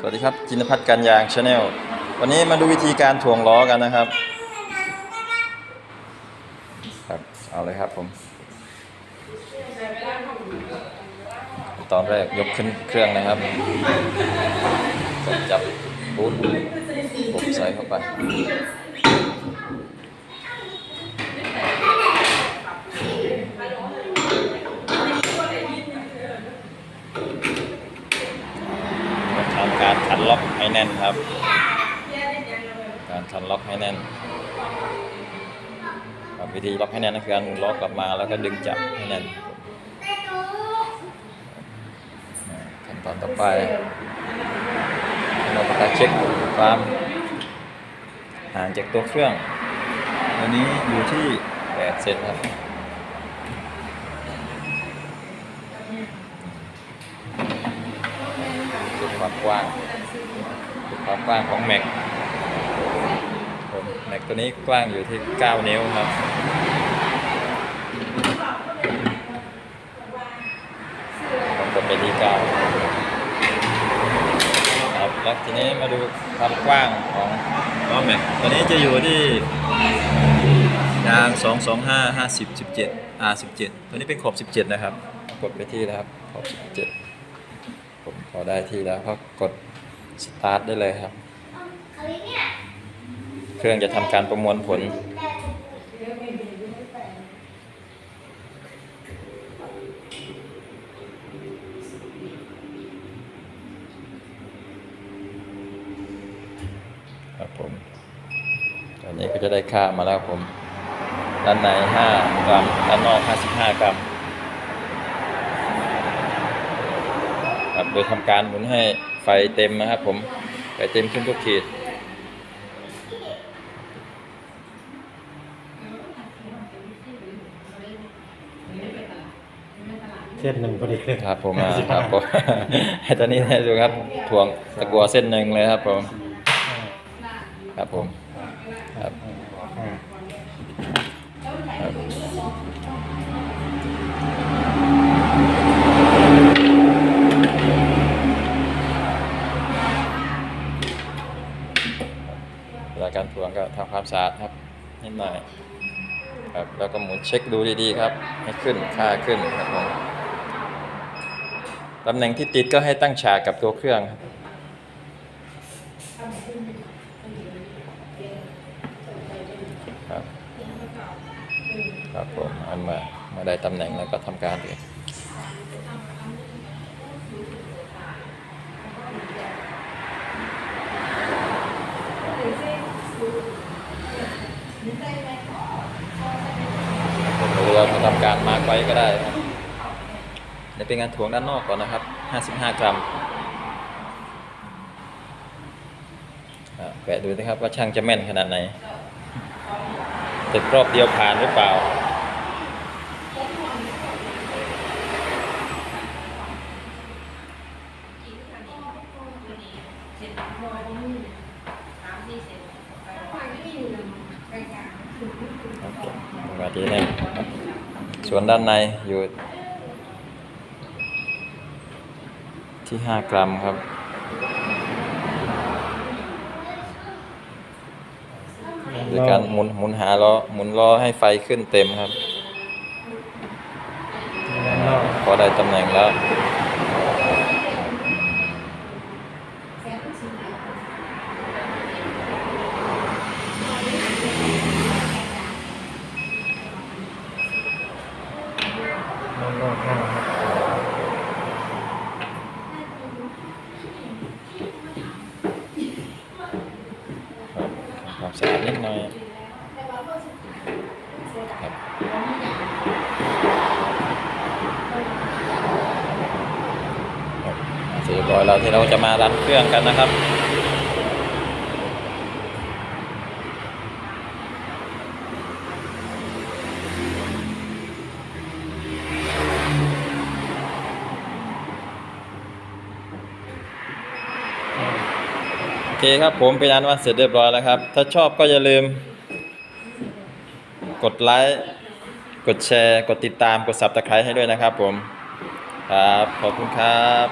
สวัสดีครับจินพัฒน์การยางชาแนลวันนี้มาดูวิธีการถ่วงล้อกันนะครับ ครับเอาเลยครับผม ตอนแรกยกขึ้นเครื่องนะครับจับบูทผมใส่เข้าไป นล็อกให้แน่นครับ การคันล็อกให้แน่นวิธีล็อกให้แน่นก็คือการล็อกกลับมาแล้วก็ดึงจับให้แน่นขั้นตอนต่อไปเราจะเช็คความห่างจากตัวเครื่องตัวนี้อยู่ที่8เซนครับดูความกว้าง ความกว้างของแม็กผมแม็กตัวนี้กว้างอยู่ที่ 9 นิ้วครับ ผมกดไปที่9ครับแล้วทีนี้มาดูความกว้างของล้อแม็กตัวนี้จะอยู่ที่ยาง 225 50 17 R 17ตัวนี้เป็นขอบ 17 นะครับ กดไปที่แล้วครับขอบ 17 ผมพอได้ที่แล้วก็กด สตาร์ทได้เลยครับ เครื่องจะทำการประมวลผล ครับผม ตอนนี้ก็จะได้ค่ามาแล้วครับผม ด้านใน 5 กรัม ด้านนอก 55 กรัมครับโดยทำการหมุนให้ไฟเต็มนะครับผมไฟเต็มขึ้นทุกขีดเส้นหนึ่งพอดีเลยครับผมอ่าครับผมให้ตอนนี้ให้ดูครับถ่วงตะกัวเส้นหนึ่งเลยครับผม ครับผมครับครับาการถ่วงก็ทำความสะอาดครับนิดหน่อยครับแล้วก็หมุนเช็คดูดีๆครับ ให้ขึ้นค่าขึ้นครับผมตำแหน่งที่ติดก็ให้ตั้งฉากกับตัวเครื่องครับครับครับผมเอามามาได้ตำแหน่งแล้วก็ทำการเลย หรือเรามการมาร์กไว้ก็ได้ครับเดี๋ยวเป็นงานถ่วงด้านนอกก่อนนะครับ 55 กรัมแกะดูนะครับว่าช่างจะแม่นขนาดไหนติดรอบเดียวผ่านหรือเปล่า ครับผมมาที่แน่นครับส่วนด้านในอยู่ที่ 5 กรัมครับโดยการหมุนหมุนหาล้อหมุนล้อให้ไฟขึ้นเต็มครับด้านนอกพอได้ตำแหน่งแล้ว ด้านนอกห้าครับ ครับทำความสะอาดนิด หน่อยครับเสร็จเรียบร้อยแล้วที่เราจะมารันเครื่องกันนะครับ เคครับผมเป็นอันว่าเสร็จเรียบร้อยแล้วครับ ถ้าชอบก็อย่าลืม กดไลค์ กดแชร์ กดติดตาม กดสับตะไคร้ให้ด้วยนะครับผม ครับ ขอบคุณครับ